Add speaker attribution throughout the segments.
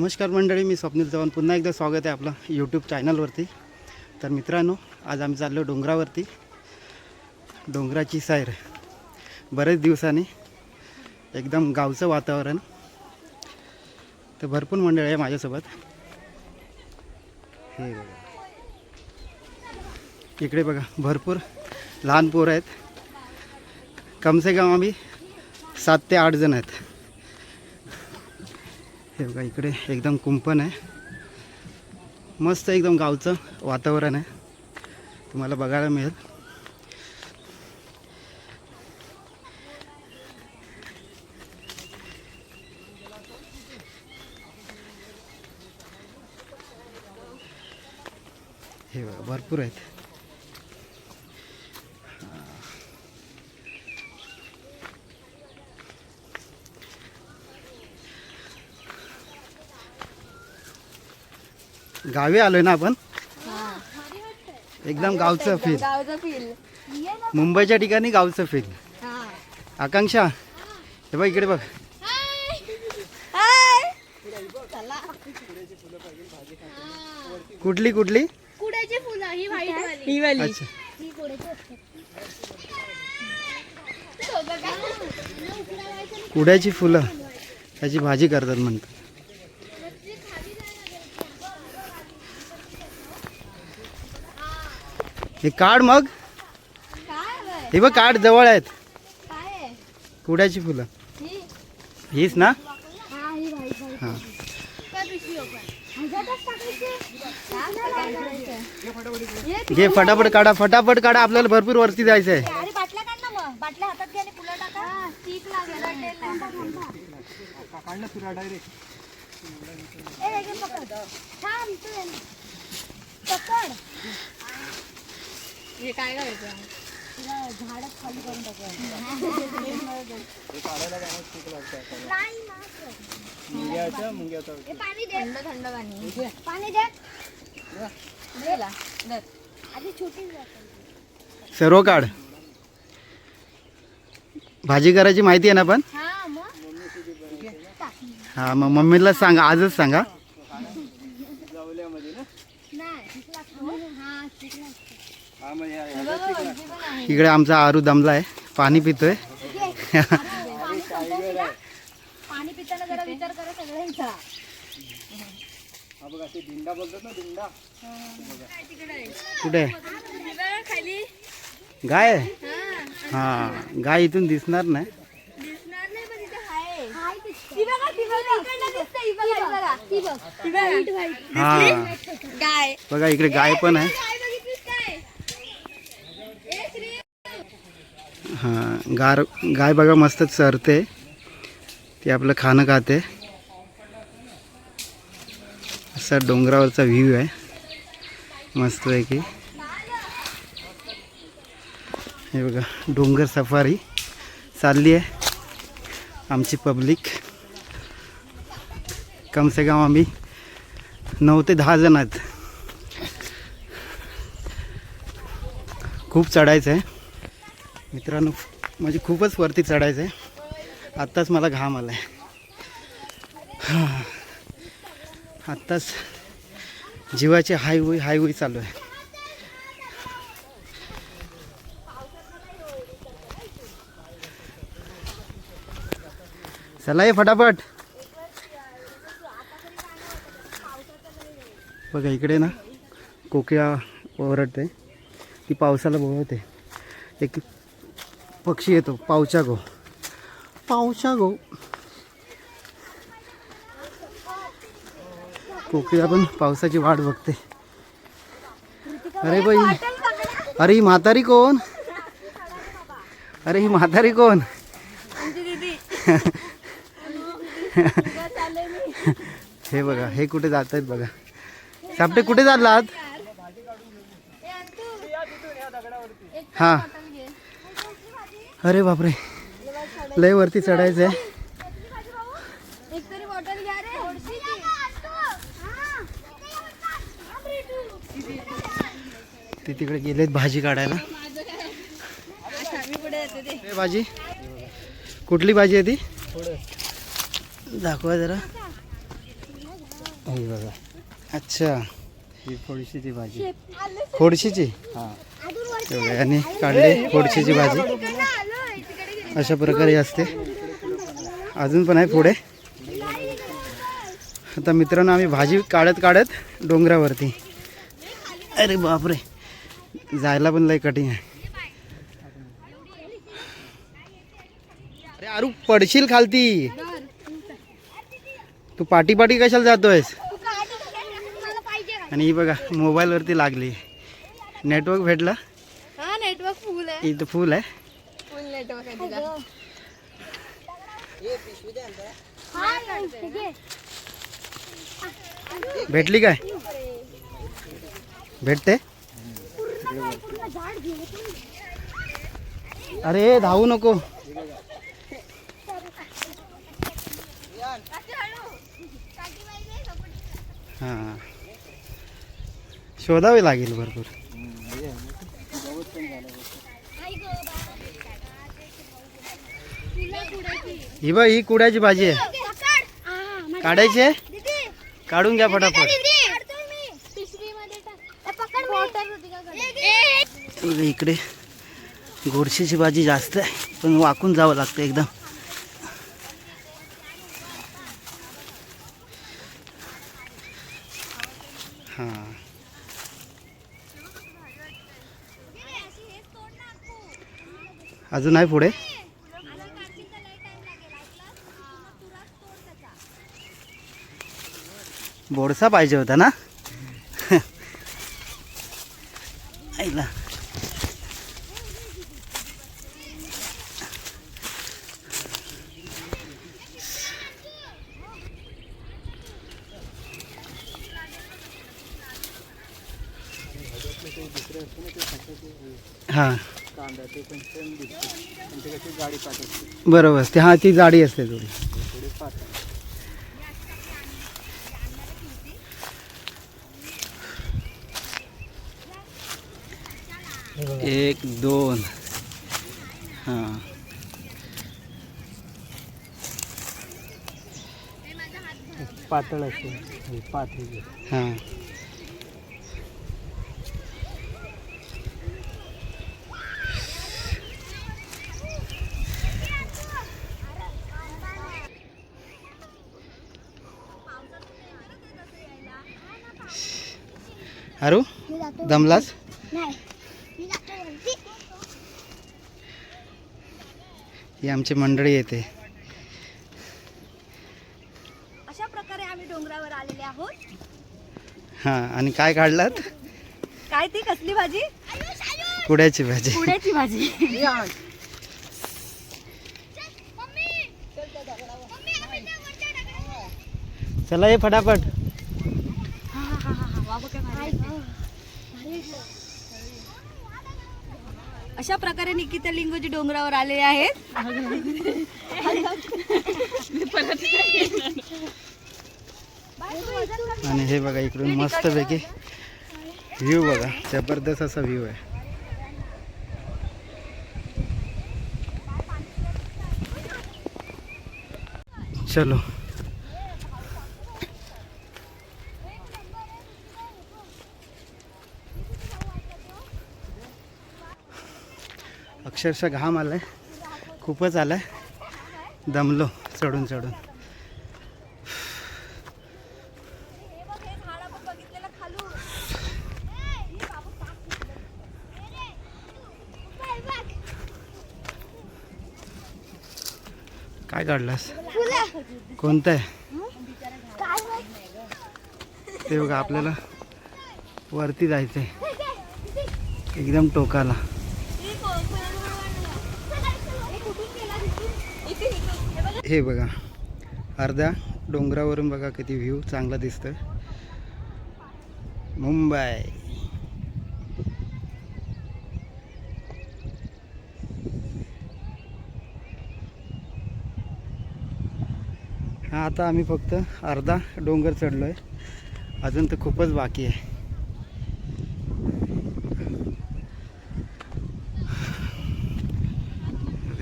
Speaker 1: नमस्कार मंडळी मी स्वप्नील चव्हाण. पुन्हा एकदा स्वागत आहे आपलं यूट्यूब चॅनलवरती तर मित्रांनो आज आम्ही चाललो डोंगरावरती. डोंगराची सैर. बरेच दिवसांनी एकदम गावचं वातावरण. तर भरपूर मंडळी आहे माझ्यासोबत. हे बघा. इकडे बघा भरपूर लहान पोरं आहेत. कमसे कम आम्ही सात ते आठ जण आहेत. हे बघा इकडे एकदम कुंपण आहे. मस्त एकदम गावचं वातावरण आहे. तुम्हाला बघायला मिळेल. हे बघा भरपूर आहेत. गावी आलोय ना आपण. एकदम गावचं फील
Speaker 2: गावचं फील
Speaker 1: मुंबईच्या ठिकाणी गावचं फील आकांक्षा हे बघ इकडे बघ. कुठली कुठली?
Speaker 2: कुड्याची फुलं ही व्हाईट वाली. ही वाली.
Speaker 1: अच्छा. कुड्याची फुलं त्याची भाजी करतात म्हणतात. हे काढ मग. हे बघ काढ जवळ आहेत. कुड्याची फुलं. हीच ना?
Speaker 2: हां.
Speaker 1: घे फटाफट काढा फटाफट काढा आपल्याला भरपूर वरती जायचं आहे
Speaker 2: डायरेक्ट हे काय करायचं? झाडच खाली करून पाणी दे. थंड थंड पाणी पाणी आधी छोटी
Speaker 1: सर्व काढ. भाजी करायची माहिती आहे ना पण?
Speaker 2: हा मग.
Speaker 1: हा मग मम्मीला सांगा आजच सांगा
Speaker 2: नाही शिकला हा शिकला
Speaker 1: इकडे आमचा आरू दमला आहे. पाणी पितोय.
Speaker 2: पाणी संपवली ना? पाणी पिताना जरा विचार करा सगळ्यांचा.
Speaker 1: कुठे? गाय? हा गाय इथून दिसणार नाही.
Speaker 2: ही बघा
Speaker 1: इकडे गाय पण आहे
Speaker 2: गाय बघितलीस काय ए श्री
Speaker 1: हां गार गाय बघा मस्त चरते. ती आपलं खाणं खाते. असा डोंगरावरचा व्ह्यू आहे. मस्त आहे की हे बघा डोंगर सफारी चालली आहे. आमची पब्लिक कम से कम आम्ही नऊ ते दहा जण आहेत. खूप चढायचं आहे. मित्रांनो म्हणजे खूपच वरती चढायचं आहे. आत्ताच मला घाम आला आहे आत्ताच जीवाची हाय होई हाय होई चालू आहे. चला ये फटाफट. बघा इकडे ना कोकिळा ओरडते ती पावसाला बोलवते. एक पक्षी येतो पावचा गो पावचा गो कोकिळा पण पावसाची वाट बघते. अरे बाई. अरे ही म्हातारी कोण? अरे ही म्हातारी कोण? हे बघा हे कुठे जात आहेत बघा. सापटे कुठे चाललात? हा. अरे बापरे. लय वरती चढायचं आहे
Speaker 2: एक तरी बॉटल घ्या रे.
Speaker 1: ते तिकडे गेलेत भाजी काढायला. भाजी. कुठली भाजी आहे ती? दाखवा जरा.
Speaker 3: बघा.
Speaker 1: अच्छा.
Speaker 3: ही थोडीशी भाजी.
Speaker 1: खोडशीची
Speaker 3: हा.
Speaker 1: यांनी काढली खोडशीची भाजी. अशा प्रकारे असते. अजून पण आहे पुढे. आता मित्रांनो आम्ही भाजी काढत काढत डोंगरावरती. अरे बापरे. जायला पण लय कठीण आहे. अरे अरू पडशील खालती. तू पाठी पाठी कशाला जातोयस? आणि ही बघा मोबाईलवरती लागली. नेटवर्क भेटला?
Speaker 2: हा नेटवर्क फुल आहे.
Speaker 1: इथं फुल आहे.
Speaker 2: तिला.
Speaker 1: भेटली काय? भेटते? अरे धावू नको. हा. शोधावे लागेल भरपूर. ही बघ ही कुड्याची भाजी आहे. काढायची आहे? काढून घ्या फटाफट. इकडे गोडशीची भाजी जास्त आहे पण वाकून जावं लागतं एकदम. हां. अजून आहे पुढे? बोडसा पाहिजे होता ना? ऐला हां. बरोबर ते हां ती जाडी असते थोडी. एक दोन. हां.
Speaker 3: पातळ असते ही पातळी
Speaker 1: हां. अरू दमलास? ही आमची मंडळी येते.
Speaker 2: अशा प्रकारे आम्ही डोंगरावर आलेले आहोत.
Speaker 1: हां आणि काय काढलात?
Speaker 2: काय ती? कसली भाजी?
Speaker 1: कुड्याची भाजी.
Speaker 2: पुण्याची भाजी.
Speaker 1: चला ये फटाफट.
Speaker 2: अशा प्रकारे निकिता लिंगोजी डोंगरावर आले आहेत.
Speaker 1: आणि हे बघा इकडून मस्तपैकी व्ह्यू बघा जबरदस्त असा व्ह्यू आहे. चलो. अक्षरशः घाम आलाय. खूपच आलाय. दमलो चढून चढून. काय काढलास? कोणतं आहे ते बघा आपल्याला वरती जायचंय. एकदम टोकाला. हे बघा अर्ध्या डोंगरावरून बघा किती व्ह्यू चांगला दिसतं मुंबई. हा आता आम्ही फक्त अर्धा डोंगर चढलो आहे अजून तर खूपच बाकी आहे.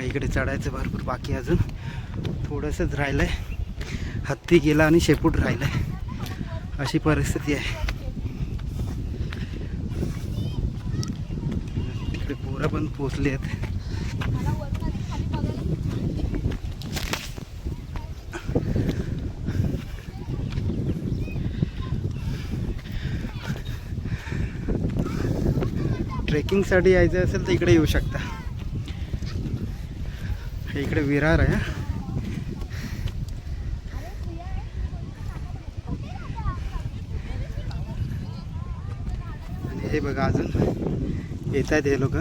Speaker 1: इकडे चढायचं भरपूर बाकी अजून. थोडंसंच राहिलं आहे हत्ती गेला आणि शेपूट राहिलं आहे अशी परिस्थिती आहे. तिकडे पोरं पण पोचली आहेत. ट्रेकिंगसाठी यायचं असेल तर इकडे येऊ शकता. इकडे विरार आहे. हे बघा अजून. येत आहेत हे लोक.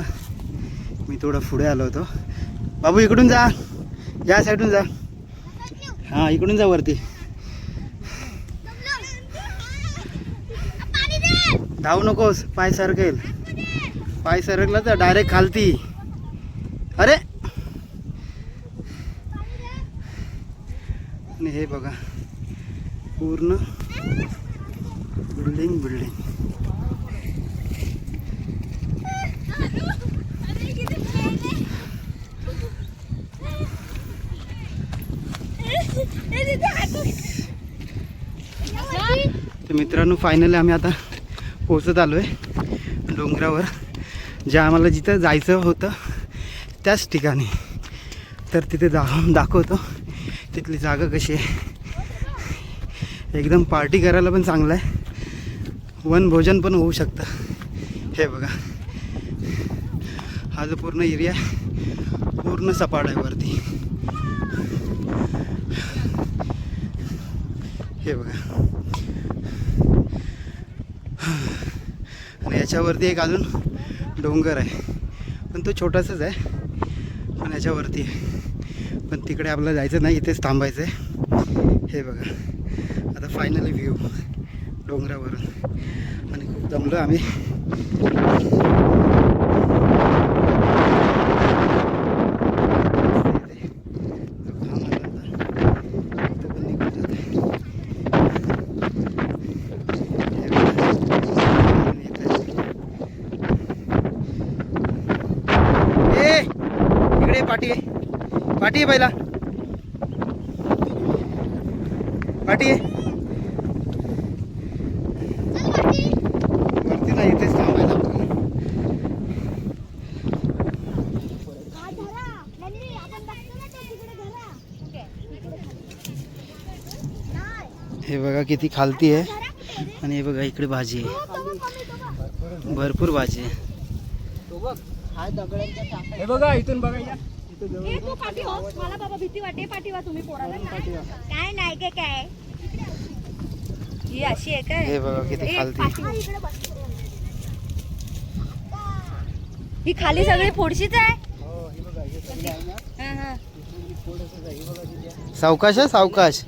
Speaker 1: मी थोडं पुढे आलो होतो. बाबू इकडून जा. या साईडून जा. हां इकडून जा वरती. धावू नकोस. पाय सरकेल. पाय सरकला तर डायरेक्ट खालती. अरे! आणि हे बघा. पूर्ण तर मित्रांनो फायनली आम्ही आता पोचत आलो आहे डोंगरावर ज्या आम्हाला जिथं जायचं होतं त्याच ठिकाणी. तर तिथे जा दाखवतो तिथली जागा कशी आहे. एकदम पार्टी करायला पण चांगलं आहे. वनभोजन पण होऊ शकतं. हे बघा. हा जो पूर्ण एरिया पूर्ण सपाट आहे वरती. हे बघा. आणि याच्यावरती एक अजून डोंगर आहे. पण तो छोटासाच आहे. पण याच्यावरती. आहे पण तिकडे आपल्याला जायचं नाही इथेच थांबायचं आहे. हे बघा. आता फायनली व्ह्यू डोंगरावरून. आणि खूप दमलो आम्ही घाम आला आता. इथं पण निघून जाते. हे बघा. ए इकडे पाठी आहे पाठी पहिला. पाठी वरती नाही इथेच थांबायला हे बघा किती खालती आहे. आणि हे बघा इकडे भाजी आहे. भरपूर भाजी आहे.
Speaker 3: हे बघा इथून बघा या
Speaker 2: मला बाबा भीती वाटते. पाठीवा तुम्ही पोराला. काय नाही काय काय? ही अशी आहे काय?
Speaker 1: हे बघा किती
Speaker 2: ए,
Speaker 1: खालती.
Speaker 2: पाठीवा इकडे बस. ही खाली सगळी फोडशीच आहे? हा, हा.
Speaker 1: सावकाश आहे सावकाश.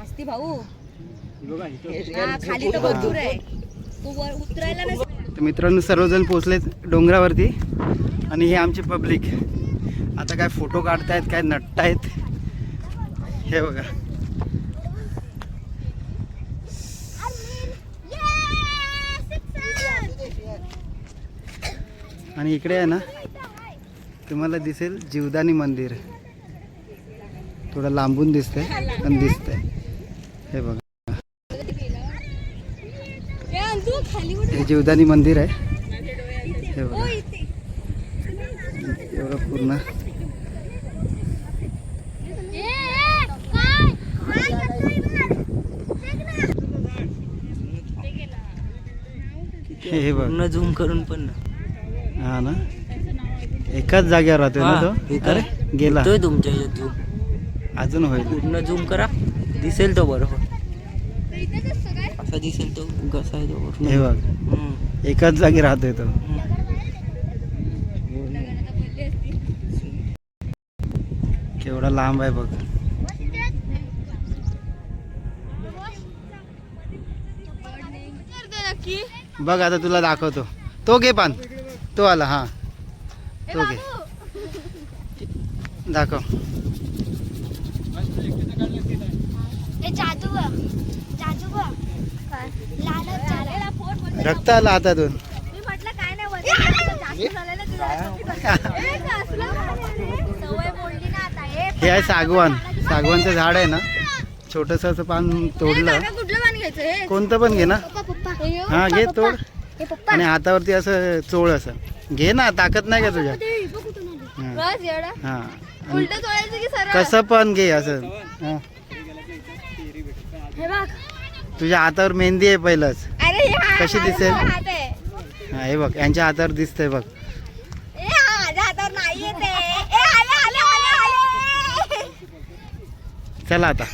Speaker 2: असती भाऊ. हा खाली तर भरपूर आहे. तू वर उतरायला नसेल
Speaker 1: तर मित्रांनो सर्वजण पोचलेत डोंगरावरती आणि हे आमचे पब्लिक आता काय फोटो काढतायत काय नटतायत हे बघा. आणि इकडे आहे ना तुम्हाला दिसेल जीवदानी मंदिर. थोडं लांबून दिसतंय पण दिसतंय. हे बघा
Speaker 2: ए, अंजू, खाली उठ.
Speaker 1: हे जीवदानी मंदिर आहे. हे
Speaker 2: ओ,
Speaker 1: बघा
Speaker 2: इथे.
Speaker 1: एवढं पूर्ण. हे हे बघ.
Speaker 4: पूर्ण झूम करून पण
Speaker 1: हा ना. एकाच जागेवर राहतोय ना तो. अरे गेला.
Speaker 4: येतोय तुमच्या झूम
Speaker 1: अजून होईल.
Speaker 4: पूर्ण झूम करा. दिसेल तो बरोबर. असा दिसेल तो कसा आहे तो पूर्ण.
Speaker 1: हे बघ
Speaker 4: हम्म.
Speaker 1: एकाच जागी राहतोय तो. केवढा लांब आहे बघ बघ आता तुला दाखवतो तो घे पान तो आला हा तो घे दाखव
Speaker 2: जादू.
Speaker 1: रक्त आला हातातून हे आहे सागवान. सागवानचं झाड आहे ना? छोटंसं असं पान तोडलं.
Speaker 2: कुठलं पाणी घ्यायचं हे
Speaker 1: कोणतं पण घे ना.
Speaker 2: पप्पा
Speaker 1: हा घे तोड.
Speaker 2: हे पप्पा.
Speaker 1: आणि हातावरती असं चोळ असं. घे ना ताकद नाही का तुझ्या? हा.
Speaker 2: बस एवढा उलट चोळायचं की सरळ?
Speaker 1: कसं पण घे असं.
Speaker 2: बघ.
Speaker 1: तुझ्या हातावर मेहंदी आहे पहिलंच.
Speaker 2: अरे हे
Speaker 1: कशी
Speaker 2: माझा
Speaker 1: दिसेल?
Speaker 2: हात आहे.
Speaker 1: हा हे बघ यांच्या हातावर दिसतंय बघ.
Speaker 2: ए हा माझ्या हातावर नाही येते ए आले आले आले आले.
Speaker 1: चला आता.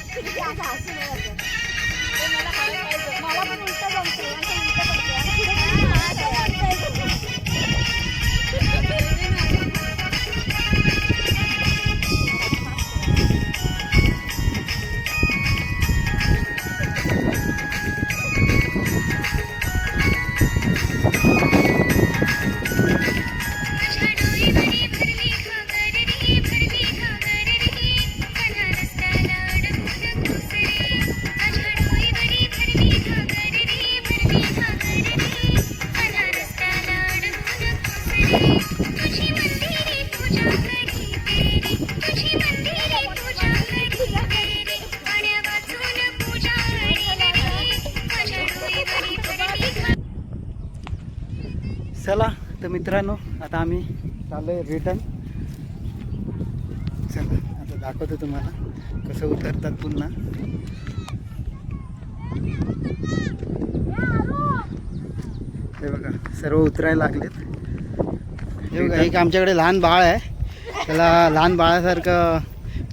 Speaker 1: चला तर मित्रांनो आता आम्ही चाललोय रिटर्न चला आता दाखवतो तुम्हाला कसं उतरतात पुन्हा. हे बघा सर्व उतरायला लागलेत. हे बघा एक आमच्याकडे लहान बाळ आहे. त्याला लहान बाळासारखं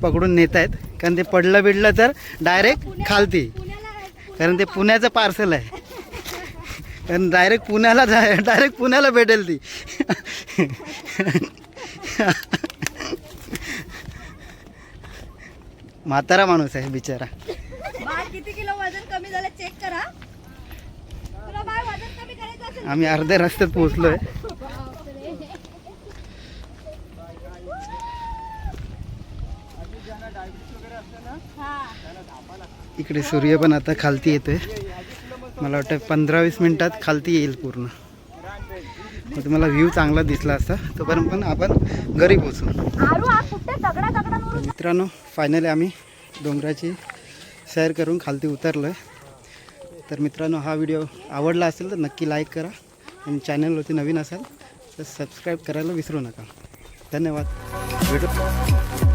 Speaker 1: पकडून नेत आहेत कारण ते पडलं बिडलं तर डायरेक्ट खालती. कारण ते पुण्याचं पार्सल आहे. कारण डायरेक्ट पुण्याला जाय डायरेक्ट पुण्याला भेटेल ती. म्हातारा माणूस आहे बिचारा.
Speaker 2: किती किलो वजन कमी झालं चेक करा.
Speaker 1: आम्ही अर्ध्या रस्त्यात पोहोचलोय. इकडे सूर्य पण आता खालती येतोय. मला वाटतं पंधरा वीस मिनिटात खालती येईल पूर्ण. मग तुम्हाला व्ह्यू चांगला दिसला असता. तोपर्यंत पण आपण घरी पोचू मित्रांनो फायनली आम्ही डोंगराची सैर करून खालती उतरलो आहे तर मित्रांनो हा व्हिडिओ आवडला असेल तर नक्की लाईक करा. आणि चॅनलवरती नवीन असाल तर सबस्क्राईब करायला विसरू नका. धन्यवाद. भेटू